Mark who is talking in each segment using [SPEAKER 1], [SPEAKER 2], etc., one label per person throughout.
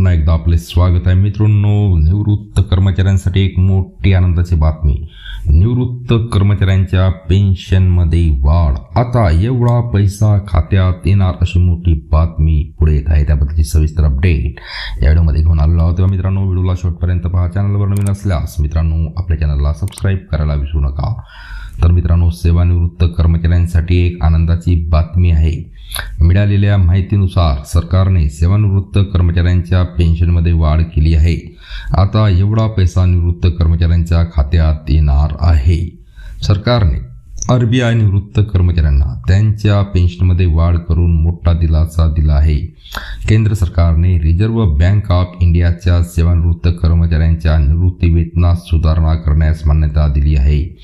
[SPEAKER 1] पुन्हा एकदा आपले स्वागत आहे मित्रांनो. निवृत्त कर्मचाऱ्यांसाठी एक मोठी आनंदाची बातमी. निवृत्त कर्मचाऱ्यांच्या पेन्शनमध्ये वाढ. आता एवढा पैसा खात्यात येणार अशी मोठी बातमी पुढे येत आहे. त्याबद्दलची सविस्तर अपडेट या व्हिडिओमध्ये घेऊन आलेलो आहोत. तेव्हा मित्रांनो व्हिडिओला शेवटपर्यंत पहा. चॅनलवर नवीन असल्यास मित्रांनो आपल्या चॅनलला सबस्क्राईब करायला विसरू नका. तर मित्रांनो सेवानिवृत्त कर्मचाऱ्यांसाठी एक आनंदाची बातमी आहे. मिळालेल्या माहितीनुसार सरकारने सेवानिवृत्त कर्मचाऱ्यांच्या पेन्शनमध्ये वाढ केली आहे. आता एवढा पैसा निवृत्त कर्मचाऱ्यांच्या खात्यात येणार आहे. सरकारने आर बी आय निवृत्त कर्मचाऱ्यांना त्यांच्या पेन्शनमध्ये वाढ करून मोठा दिलासा दिला आहे. केंद्र सरकारने रिझर्व्ह बँक ऑफ इंडियाच्या सेवानिवृत्त कर्मचाऱ्यांच्या निवृत्ती वेतनात सुधारणा करण्यास मान्यता दिली आहे.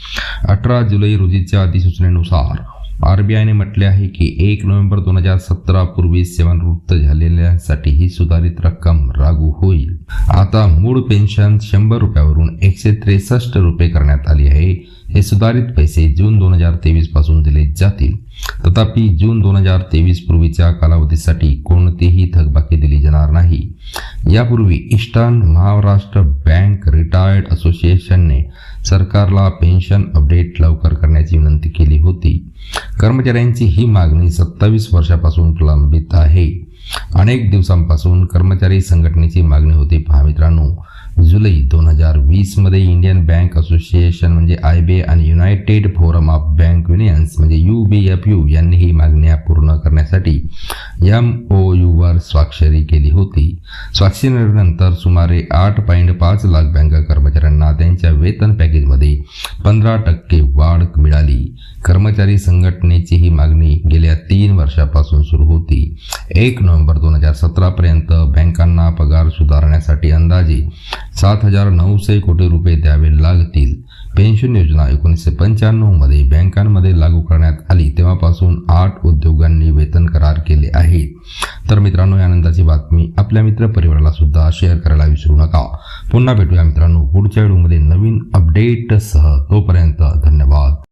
[SPEAKER 1] अठरा जुलै रोजीच्या अधिसूचनेनुसार आर बी आयने म्हटले आहे की एक नोव्हेंबर दोन हजार सतरा पूर्वी सेवानिवृत्त झालेल्यांसाठी ही सुधारित रक्कम लागू होईल. आता मूळ पेन्शन शंभर रुपयावरून एकशे त्रेसष्ट रुपये करण्यात आली आहे. हे सुधारित पैसे जून दोन हजार तेवीसपासून दिले जातील. तथापि जून दोन हजार तेवीस पूर्वीच्या कालावधीसाठी कोणतीही थकबाकी दिली जाणार नाही. यापूर्वी ईस्टर्न महाराष्ट्र बँक रिटायर्ड असोसिएशनने सरकारला पेन्शन अपडेट लवकर करण्याची विनंती केली होती. कर्मचाऱ्यांची ही मागणी सत्तावीस वर्षापासून प्रलंबित आहे. अनेक दिवसांपासून कर्मचारी संघटनेची मागणी होती. पहा मित्रांनो जुलै दोन हजार वीसमध्ये इंडियन बँक असोसिएशन म्हणजे आय बी आणि United Forum of Bank Unions म्हणजे यू बी एफ यू यांनी ही मागण्या पूर्ण करण्यासाठी एम ओ यूवर स्वाक्षरी केली होती. स्वाक्षरीनंतर सुमारे आठ पॉईंट पाच लाख बँक कर्मचाऱ्यांना त्यांच्या वेतन पॅकेजमध्ये पंधरा टक्के वाढ मिळाली. कर्मचारी संघटनेची ही मागणी गेल्या तीन वर्षापासून सुरू होती. एक नोव्हेंबर दोन हजार सतरापर्यंत बँकांना पगार सुधारण्यासाठी अंदाजे सात हजार नऊशे कोटी रुपये द्यावे लागतील. पेन्शन योजना एकोणीसशे पंच्याण्णवमध्ये बँकांमध्ये लागू करण्यात आली. तेव्हापासून आठ उद्योगांनी वेतन करार केले आहेत तर मित्रांनो आनंदाची बातमी आपल्या मित्रपरिवाराला सुद्धा शेअर करायला विसरू नका. पुन्हा भेटूया मित्रांनो पुढच्या व्हिडिओमध्ये. नवीन अपडेटसह तोपर्यंत धन्यवाद.